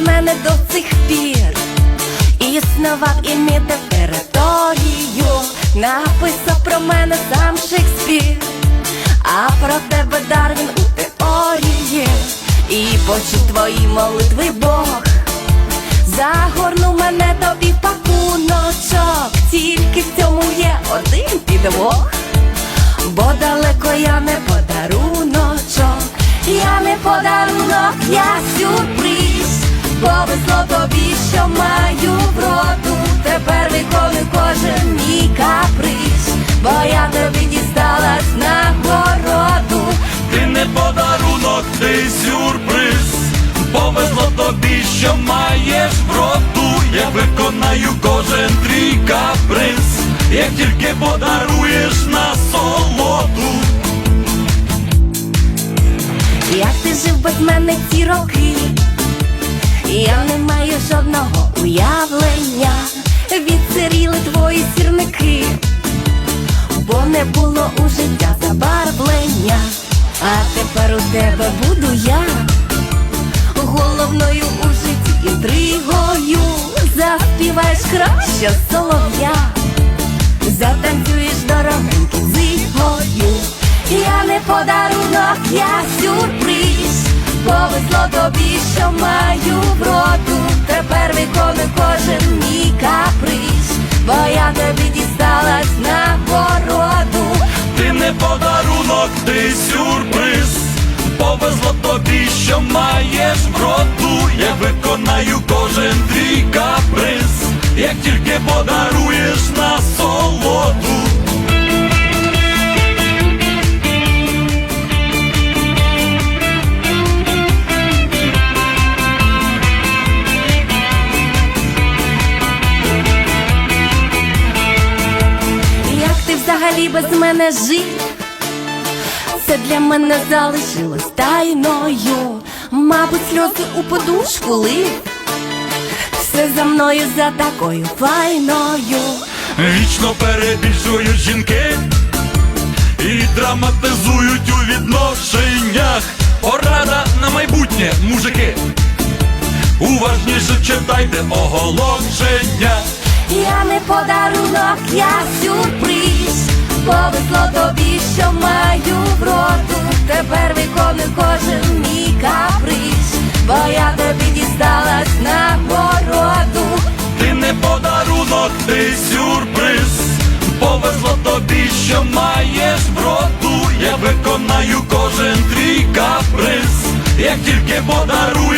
мене до цих пір. Існував і мітив територію, написав про мене сам Шекспір, а про тебе Дарвін у теорії, і почув твої молитви Бог. Загорнув мене тобі пакуночок, тільки в цьому є один підвох, бо далеко я не подаруночок, я не подарунок, я. Повезло тобі, що маю вроду, тепер виконую кожен мій каприз, бо я тобі дісталась нагороду. Ти не подарунок, ти сюрприз. Повезло тобі, що маєш вроду. Я виконаю кожен твій каприз, як тільки подаруєш на солоду. Як ти жив без мене ці роки? Я не маю жодного уявлення, відсиріли твої сірники, бо не було у життя забарвлення, а тепер у тебе буду я, головною у житті інтригою, заспіваєш краще солов'я, затанцюєш Повезло тобі, що маю вроду. Тепер виконую кожен мій каприз, бо я тобі дісталась нагороду. Ти не подарунок, ти сюрприз. Повезло тобі, що маєш вроду. Я виконаю кожен твій каприз, як тільки подаруєш на солоду. Взагалі без мене жив? Це для мене залишилось тайною. Мабуть, сльози у подушку лив. Все за мною за такою файною. Вічно перебільшують жінки і драматизують у відношеннях. Порада на майбутнє, мужики. Уважніше читайте оголошення. Я не подарунок, я сюрприз. Повезло тобі, що маю вроду. Тепер виконую кожен мій каприз, бо я тобі дісталась нагороду. Ти не подарунок, ти сюрприз. Повезло тобі, що маєш вроду. Я виконаю кожен твій каприз, як тільки подаруєш на солоду.